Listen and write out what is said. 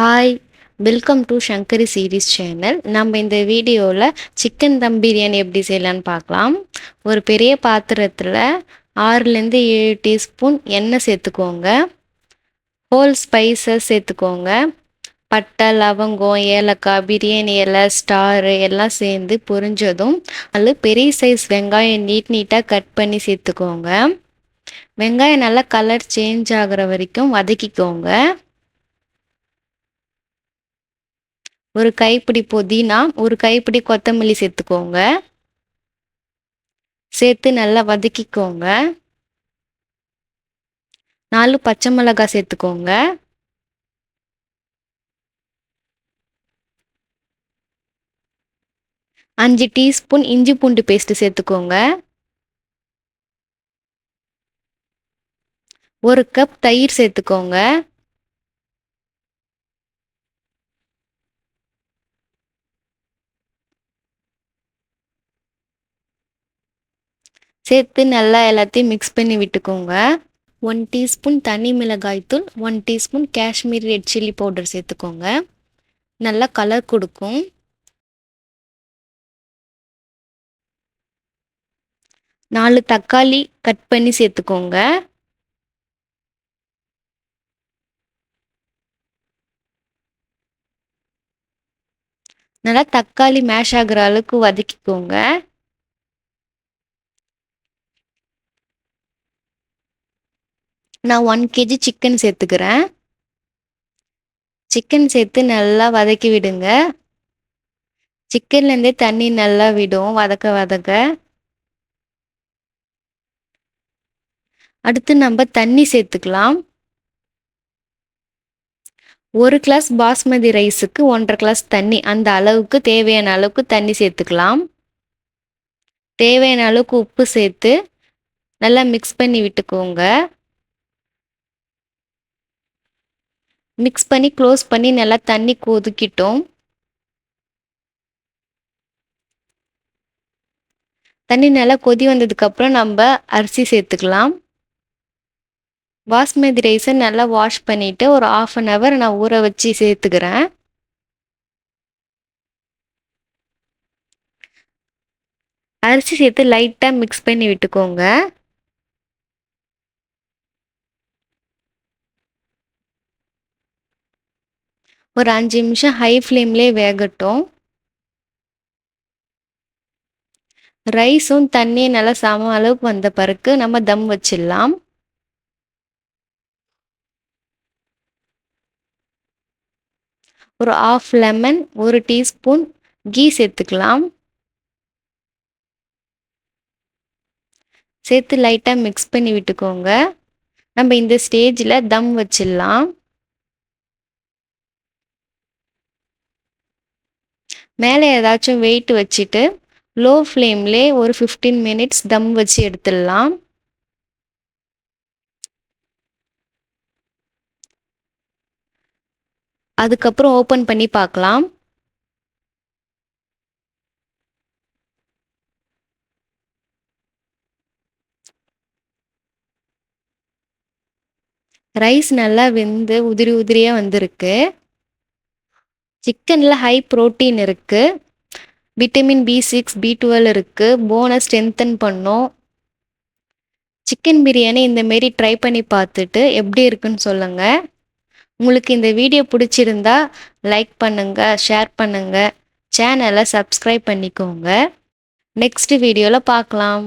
Hi welcome to Sankari series channel நம்ம இந்த வீடியோவில் சிக்கன் தம் பிரியாணி எப்படி செய்யலான்னு பார்க்கலாம். ஒரு பெரிய பாத்திரத்தில் ஆறுலேருந்து ஏழு டீஸ்பூன் எண்ணெய் சேர்த்துக்கோங்க. ஹோல் ஸ்பைசஸ் சேர்த்துக்கோங்க. பட்டை லவங்கம் ஏலக்காய் பிரியாணி இலை ஸ்டாரு எல்லாம் சேர்ந்து பொரிஞ்சதும் அது பெரிய சைஸ் வெங்காயம் நீட் நீட்டாக கட் பண்ணி சேர்த்துக்கோங்க. வெங்காயம் நல்லா கலர் சேஞ்ச் ஆகிற வரைக்கும் வதக்கிக்கோங்க. ஒரு கைப்பிடி புதினா ஒரு கைப்பிடி கொத்தமல்லி சேர்த்துக்கோங்க. சேர்த்து நல்லா வதக்கிக்கோங்க. நாலு பச்சை மிளகாய் சேர்த்துக்கோங்க. அஞ்சு டீஸ்பூன் இஞ்சி பூண்டு பேஸ்ட் சேர்த்துக்கோங்க. ஒரு கப் தயிர் சேர்த்துக்கோங்க. சேர்த்து நல்லா எல்லாத்தையும் மிக்ஸ் பண்ணி விட்டுக்கோங்க. ஒன் டீஸ்பூன் தனி மிளகாய்த்தூள் one teaspoon Kashmir red chilli powder சேர்த்துக்கோங்க. நல்லா கலர் கொடுக்கும். நாலு தக்காளி கட் பண்ணி சேர்த்துக்கோங்க. நல்லா தக்காளி மேஷ் ஆகுற அளவுக்கு வதக்கிக்கோங்க. நான் ஒன் கேஜி சிக்கன் சேர்த்துக்கிறேன். சிக்கன் சேர்த்து நல்லா வதக்கி விடுங்க. சிக்கன்லேருந்தே தண்ணி நல்லா விடும் வதக்க வதக்க. அடுத்து நம்ம தண்ணி சேர்த்துக்கலாம். ஒரு கிளாஸ் பாஸ்மதி ரைஸுக்கு ஒன்றரை கிளாஸ் தண்ணி அந்த அளவுக்கு தேவையான அளவுக்கு தண்ணி சேர்த்துக்கலாம். தேவையான அளவுக்கு உப்பு சேர்த்து நல்லா மிக்ஸ் பண்ணி விட்டுக்கோங்க. மிக்ஸ் பண்ணி க்ளோஸ் பண்ணி நல்லா தண்ணி கொதிக்கிட்டோம். தண்ணி நல்லா கொதி வந்ததுக்கப்புறம் நம்ம அரிசி சேர்த்துக்கலாம். பாஸ்மதி ரைஸை நல்லா வாஷ் பண்ணிவிட்டு ஒரு ஆஃப் அன் ஹவர் நான் ஊற வச்சு சேர்த்துக்கிறேன். அரிசி சேர்த்து லைட்டாக மிக்ஸ் பண்ணி விட்டுக்கோங்க. ஒரு அஞ்சு நிமிஷம் ஹை ஃப்ளேம்லேயே வேகட்டும். ரைஸும் தண்ணியும் நல்லா சம அளவுக்கு வந்த பிறகு நம்ம தம் வச்சிடலாம். ஒரு ஆஃப் லெமன் ஒரு டீஸ்பூன் கீ சேர்த்துக்கலாம். சேர்த்து லைட்டாக மிக்ஸ் பண்ணி விட்டுக்கோங்க. நம்ம இந்த ஸ்டேஜில் தம் வச்சிடலாம். மேலே ஏதாச்சும் வெயிட் வச்சுட்டு லோ ஃப்ளேம்லே ஒரு ஃபிஃப்டீன் மினிட்ஸ் தம் வச்சு எடுத்துடலாம். அதுக்கப்புறம் ஓப்பன் பண்ணி பார்க்கலாம். ரைஸ் நல்லா வெந்து உதிரி உதிரியாக வந்திருக்கு. சிக்கனில் ஹை ப்ரோட்டீன் இருக்குது vitamin B six B twelve இருக்குது போனை ஸ்ட்ரென்தன் பண்ணும். சிக்கன் பிரியாணி இந்தமாரி ட்ரை பண்ணி பார்த்துட்டு எப்படி இருக்குன்னு சொல்லுங்கள் உங்களுக்கு இந்த வீடியோ பிடிச்சிருந்தா லைக் பண்ணுங்கள் ஷேர் பண்ணுங்கள் சேனலை சப்ஸ்கிரைப் பண்ணிக்கோங்க. நெக்ஸ்ட் வீடியோவில் பார்க்கலாம்.